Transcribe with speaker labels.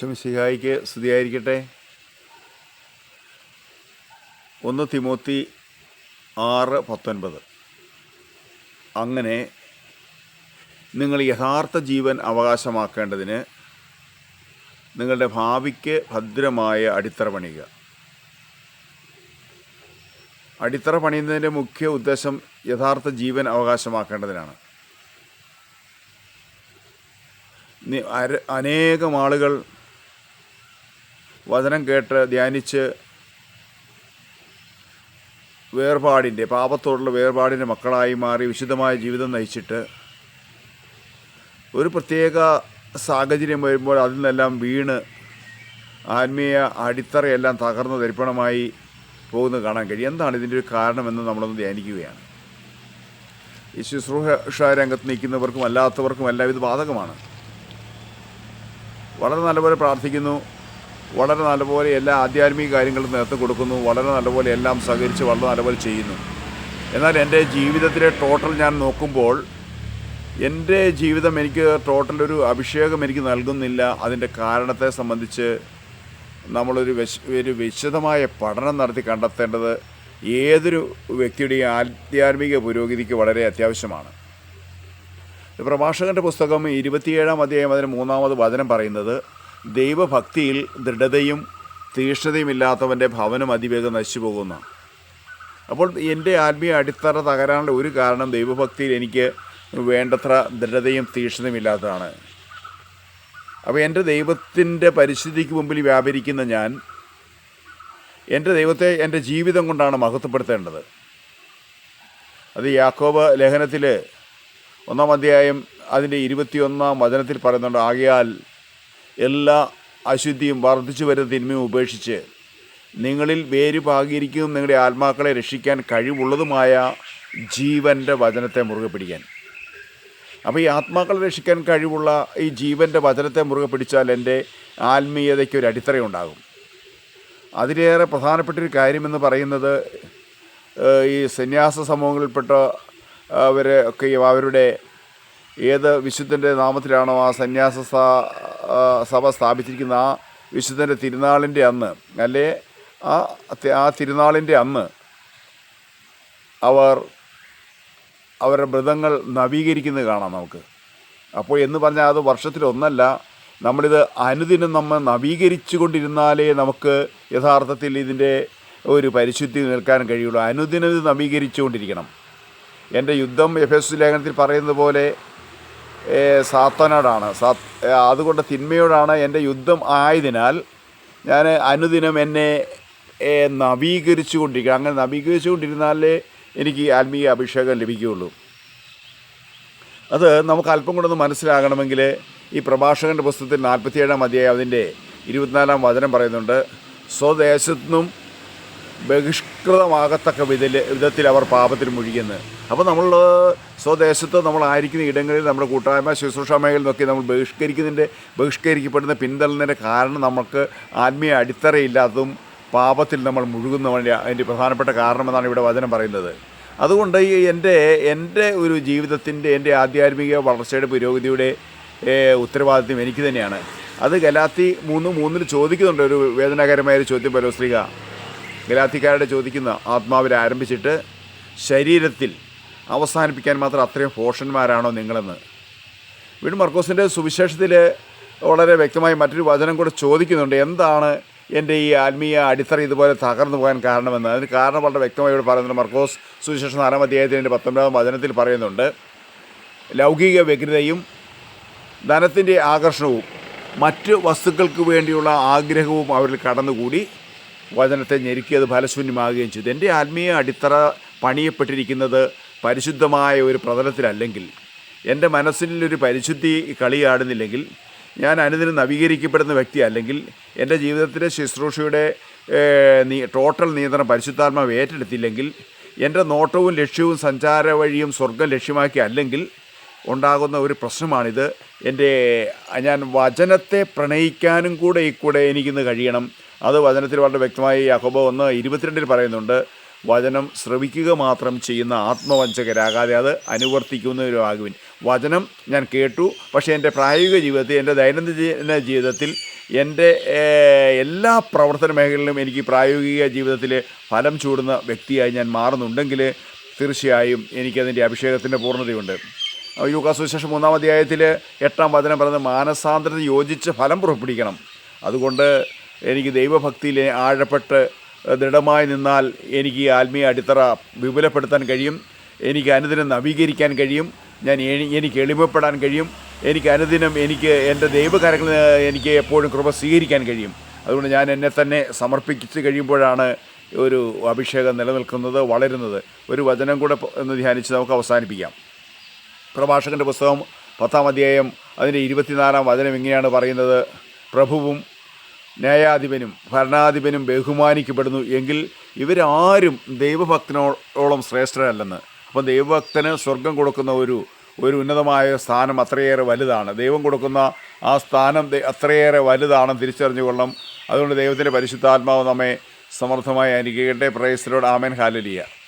Speaker 1: ശമിസിഹായിക്ക് സ്തുതിയായിരിക്കട്ടെ. ഒന്ന് തിമോത്തി ആറ് പത്തൊൻപത്. അങ്ങനെ നിങ്ങൾ യഥാർത്ഥ ജീവൻ അവകാശമാക്കേണ്ടതിന് നിങ്ങളുടെ ഭാവിക്ക് ഭദ്രമായ അടിത്തറ പണിയുക. അടിത്തറ പണിയുന്നതിന്റെ മുഖ്യ ഉദ്ദേശം യഥാർത്ഥ ജീവൻ അവകാശമാക്കേണ്ടതിനാണ്. അനേകം ആളുകൾ വചനം കേട്ട് ധ്യാനിച്ച് വേർപാടിന്റെ പാപത്തോടുള്ള വേർപാടിന്റെ മക്കളായി മാറി വിശുദ്ധമായ ജീവിതം നയിച്ചിട്ട് ഒരു പ്രത്യേക സാഹചര്യം വരുമ്പോൾ അതിൽ നിന്നെല്ലാം വീണ് ആത്മീയ അടിത്തറയെല്ലാം തകർന്ന് തരിപ്പണമായി പോകുന്നത് കാണാൻ കഴിയും. എന്താണ് ഇതിന്റെ ഒരു കാരണമെന്ന് നമ്മളൊന്ന് ധ്യാനിക്കുകയാണ്. ഈ ശുശ്രൂഷ രംഗത്ത് നിൽക്കുന്നവർക്കും അല്ലാത്തവർക്കും എല്ലാം ഇത് ബാധകമാണ്. വളരെ നല്ലപോലെ പ്രാർത്ഥിക്കുന്നു. വളരെ നല്ലപോലെ എല്ലാ ആധ്യാത്മിക കാര്യങ്ങളും നേതൃത്വം കൊടുക്കുന്നു. വളരെ നല്ലപോലെ എല്ലാം സഹകരിച്ച് വളരെ നല്ലപോലെ ചെയ്യുന്നു. എന്നാൽ എന്റെ ജീവിതത്തിലെ ടോട്ടൽ ഞാൻ നോക്കുമ്പോൾ എന്റെ ജീവിതം എനിക്ക് ടോട്ടൽ ഒരു അഭിഷേകം എനിക്ക് നൽകുന്നില്ല. അതിന്റെ കാരണത്തെ സംബന്ധിച്ച് നമ്മളൊരു വിശ ഒരു വിശദമായ പഠനം നടത്തി കണ്ടെത്തേണ്ടത് ഏതൊരു വ്യക്തിയുടെയും ആധ്യാത്മിക പുരോഗതിക്ക് വളരെ അത്യാവശ്യമാണ്. പ്രഭാഷകന്റെ പുസ്തകം ഇരുപത്തിയേഴാം അധ്യായം അതിന് മൂന്നാമത് വചനം പറയുന്നത് ദൈവഭക്തിയിൽ ദൃഢതയും തീക്ഷ്ണതയും ഇല്ലാത്തവന്റെ ഭവനം അതിവേഗം നശിച്ചു പോകുന്നു അപ്പോൾ എന്റെ ആത്മീയ അടിത്തറ തകരാനുള്ള ഒരു കാരണം ദൈവഭക്തിയിൽ എനിക്ക് വേണ്ടത്ര ദൃഢതയും തീക്ഷ്ണതയും ഇല്ലാത്തതാണ്. അപ്പോൾ എന്റെ ദൈവത്തിന്റെ പരിശുദ്ധിക്ക് മുമ്പിൽ വ്യാപരിക്കുന്ന ഞാൻ എന്റെ ദൈവത്തെ എന്റെ ജീവിതം കൊണ്ടാണ് മഹത്വപ്പെടുത്തേണ്ടത്. അത് യാക്കോബ് ലേഖനത്തിൽ ഒന്നാം അധ്യായം അതിന്റെ ഇരുപത്തിയൊന്നാം വചനത്തിൽ പറയുന്നുണ്ട് ആകയാൽ എല്ലാ അശുദ്ധിയും വർദ്ധിച്ചു വരുന്ന തിന്മയും ഉപേക്ഷിച്ച് നിങ്ങളിൽ വേര് പാകിയിരിക്കുന്നതും നിങ്ങളുടെ ആത്മാക്കളെ രക്ഷിക്കാൻ കഴിവുള്ളതുമായ ജീവന്റെ വചനത്തെ മുറുകെ പിടിക്കാൻ. അപ്പോൾ ഈ ആത്മാക്കളെ രക്ഷിക്കാൻ കഴിവുള്ള ഈ ജീവന്റെ വചനത്തെ മുറുകെ പിടിച്ചാൽ എന്റെ ആത്മീയതയ്ക്ക് ഒരു അടിത്തറയുണ്ടാകും. അതിലേറെ പ്രധാനപ്പെട്ടൊരു കാര്യമെന്ന് പറയുന്നത് ഈ സന്യാസ സമൂഹങ്ങളിൽപ്പെട്ട അവരെ ഒക്കെ അവരുടെ ഏത് വിശുദ്ധന്റെ നാമത്തിലാണോ ആ സന്യാസ സഭ സ്ഥാപിച്ചിരിക്കുന്ന ആ വിശുദ്ധന്റെ തിരുനാളിന്റെ അന്ന് അല്ലേ? ആ ആ തിരുനാളിന്റെ അന്ന് അവർ അവരുടെ മൃതങ്ങൾ നവീകരിക്കുന്നത് കാണാം നമുക്ക്. അപ്പോൾ എന്ന് പറഞ്ഞാൽ അത് വർഷത്തിലൊന്നല്ല നമ്മളിത് അനുദിനം നമ്മൾ നവീകരിച്ചു കൊണ്ടിരുന്നാലേ നമുക്ക് യഥാർത്ഥത്തിൽ ഇതിന്റെ ഒരു പരിശുദ്ധി നിൽക്കാൻ കഴിയുള്ളൂ. അനുദിനം ഇത് നവീകരിച്ചു കൊണ്ടിരിക്കണം എന്റെ യുദ്ധം എഫ് എസ് ലേഖനത്തിൽ പറയുന്നത് പോലെ സാത്താനോടാണ്. അതുകൊണ്ട് തിന്മയോടാണ് എന്റെ യുദ്ധം ആയതിനാൽ ഞാൻ അനുദിനം എന്നെ നവീകരിച്ചു കൊണ്ടിരിക്കുക അങ്ങനെ നവീകരിച്ചു കൊണ്ടിരുന്നാലേ എനിക്ക് ആത്മീയ അഭിഷേകം ലഭിക്കുകയുള്ളൂ. അത് നമുക്ക് അല്പം കൂടെ ഒന്ന് മനസ്സിലാകണമെങ്കിൽ ഈ പ്രഭാഷകന്റെ പുസ്തകത്തിൽ നാൽപ്പത്തിയേഴാം അധ്യായം അതിന്റെ ഇരുപത്തിനാലാം വചനം പറയുന്നുണ്ട്. സ്വദേശത്തുനിന്നും ബഹിഷ്കൃതമാകത്തക്ക വിധത്തിൽ വിധത്തിൽ അവർ പാപത്തിൽ മുഴുകിയെന്ന്. അപ്പോൾ നമ്മൾ സ്വദേശത്ത് നമ്മളായിരിക്കുന്ന ഇടങ്ങളിൽ നമ്മുടെ കൂട്ടായ്മ ശുശ്രൂഷ മേഖലയിൽ നോക്കി നമ്മൾ ബഹിഷ്കരിക്കുന്നതിന്റെ ബഹിഷ്കരിക്കപ്പെടുന്ന പിന്തള്ളുന്നതിന്റെ കാരണം നമുക്ക് ആത്മീയ അടിത്തറയില്ലാത്തതും പാപത്തിൽ നമ്മൾ മുഴുകുന്ന വേണ്ടി അതിന്റെ പ്രധാനപ്പെട്ട കാരണമെന്നാണ് ഇവിടെ വചനം പറയുന്നത്. അതുകൊണ്ട് ഈ എന്റെ എന്റെ ഒരു ജീവിതത്തിന്റെ എന്റെ ആധ്യാത്മിക വളർച്ചയുടെ പുരോഗതിയുടെ ഉത്തരവാദിത്വം എനിക്ക് തന്നെയാണ്. അത് ഗലാത്തി മൂന്ന് മൂന്നിൽ ചോദിക്കുന്നുണ്ട് ഒരു വേദനാകരമായ ഒരു ചോദ്യം പലോസ്ലിക ഗലാത്തിക്കാരുടെ ചോദിക്കുന്ന ആത്മാവിൽ ആരംഭിച്ചിട്ട് ശരീരത്തിൽ അവസാനിപ്പിക്കാൻ മാത്രം അത്രയും പോഷന്മാരാണോ നിങ്ങളെന്ന്. വീണ്ടും മർക്കോസിന്റെ സുവിശേഷത്തിൽ വളരെ വ്യക്തമായി മറ്റൊരു വചനം കൂടെ ചോദിക്കുന്നുണ്ട്. എന്താണ് എന്റെ ഈ ആത്മീയ അടിത്തറ ഇതുപോലെ തകർന്നു പോകാൻ കാരണമെന്ന്? അതിന് കാരണം വളരെ വ്യക്തമായി ഇവിടെ പറയുന്നുണ്ട് മർക്കോസ് സുവിശേഷം നാലാം അധ്യായത്തിന്റെ പത്തൊമ്പതാം വചനത്തിൽ പറയുന്നുണ്ട്. ലൗകിക വ്യഗ്രതയും ധനത്തിന്റെ ആകർഷണവും മറ്റ് വസ്തുക്കൾക്ക് വേണ്ടിയുള്ള ആഗ്രഹവും അവരിൽ കടന്നുകൂടി. വചനത്തെ ഞെരുക്കി അത് ഫലശൂന്യമാകുകയും ചെയ്തു. എന്റെ ആത്മീയ അടിത്തറ പണിയപ്പെട്ടിരിക്കുന്നത് പരിശുദ്ധമായ ഒരു പ്രതലത്തിലല്ലെങ്കിൽ എന്റെ മനസ്സിലൊരു പരിശുദ്ധി കളിയാടുന്നില്ലെങ്കിൽ ഞാൻ അനുദിനം നവീകരിക്കപ്പെടുന്ന വ്യക്തി അല്ലെങ്കിൽ എന്റെ ജീവിതത്തിലെ ശുശ്രൂഷയുടെ ടോട്ടൽ നിയന്ത്രണം പരിശുദ്ധാത്മാവ് ഏറ്റെടുത്തില്ലെങ്കിൽ എന്റെ നോട്ടവും ലക്ഷ്യവും സഞ്ചാര വഴിയും സ്വർഗം ലക്ഷ്യമാക്കി അല്ലെങ്കിൽ ഉണ്ടാകുന്ന ഒരു പ്രശ്നമാണിത്. എന്റെ ഞാൻ വചനത്തെ പ്രണയിക്കാനും കൂടെ ഈ കൂടെ എനിക്കിന്ന് കഴിയണം. അത് വചനത്തിൽ വളരെ വ്യക്തമായി അഹോബ ഒന്ന് ഇരുപത്തിരണ്ടിൽ പറയുന്നുണ്ട്. വചനം ശ്രവിക്കുക മാത്രം ചെയ്യുന്ന ആത്മവഞ്ചകരാകാതെ അത് അനുവർത്തിക്കുന്നവരുമാകുവിൻ വചനം ഞാൻ കേട്ടു പക്ഷേ എന്റെ പ്രായോഗിക ജീവിതത്തിൽ എന്റെ ദൈനംദിന ജീവിതത്തിൽ എന്റെ എല്ലാ പ്രവർത്തന മേഖലകളിലും എനിക്ക് പ്രായോഗിക ജീവിതത്തിൽ ഫലം ചൂടുന്ന വ്യക്തിയായി ഞാൻ മാറുന്നുണ്ടെങ്കിൽ തീർച്ചയായും എനിക്കതിന്റെ അഭിഷേകത്തിന്റെ പൂർണതയുണ്ട്. യുഗാസുവിശേഷം മൂന്നാം അധ്യായത്തിൽ എട്ടാം വചനം പറയുന്നത് മാനസാന്തരത യോജിച്ച് ഫലം പുറപ്പെടുവിക്കണം. അതുകൊണ്ട് എനിക്ക് ദൈവഭക്തിയിൽ ആഴപ്പെട്ട് ദൃഢമായി നിന്നാൽ എനിക്ക് ഈ ആത്മീയ അടിത്തറ വിപുലപ്പെടുത്താൻ കഴിയും. എനിക്ക് അനുദിനം നവീകരിക്കാൻ കഴിയും. ഞാൻ എനിക്ക് എളിമപ്പെടാൻ കഴിയും. എനിക്ക് അനുദിനം എനിക്ക് എന്റെ ദൈവകാര്യങ്ങൾ എനിക്ക് എപ്പോഴും കൃപ സ്വീകരിക്കാൻ കഴിയും. അതുകൊണ്ട് ഞാൻ എന്നെ തന്നെ സമർപ്പിച്ച് കഴിയുമ്പോഴാണ് ഒരു അഭിഷേകം നിലനിൽക്കുന്നത് വളരുന്നത്. ഒരു വചനം കൂടെ ഒന്ന് ധ്യാനിച്ച് നമുക്ക് അവസാനിപ്പിക്കാം. പ്രഭാഷകന്റെ പുസ്തകം പത്താം അധ്യായം അതിന്റെ ഇരുപത്തിനാലാം വചനം ഇങ്ങനെയാണ് പറയുന്നത്. പ്രഭുവും ന്യായാധിപനും ഭരണാധിപനും ബഹുമാനിക്കപ്പെടുന്നു എങ്കിൽ ഇവരാരും ദൈവഭക്തനോളം ശ്രേഷ്ഠരല്ലെന്ന്. അപ്പം ദൈവഭക്തന് സ്വർഗം കൊടുക്കുന്ന ഒരു ഒരു ഉന്നതമായ സ്ഥാനം അത്രയേറെ വലുതാണ്. ദൈവം കൊടുക്കുന്ന ആ സ്ഥാനം അത്രയേറെ വലുതാണെന്ന് തിരിച്ചറിഞ്ഞുകൊള്ളണം അതുകൊണ്ട് ദൈവത്തിന്റെ പരിശുദ്ധാത്മാവ് നമ്മെ സമർത്ഥമായി അനുഗ്രഹിക്കട്ടെ. പ്രേസിലോട് ആമേൻ. ഹാലലിയ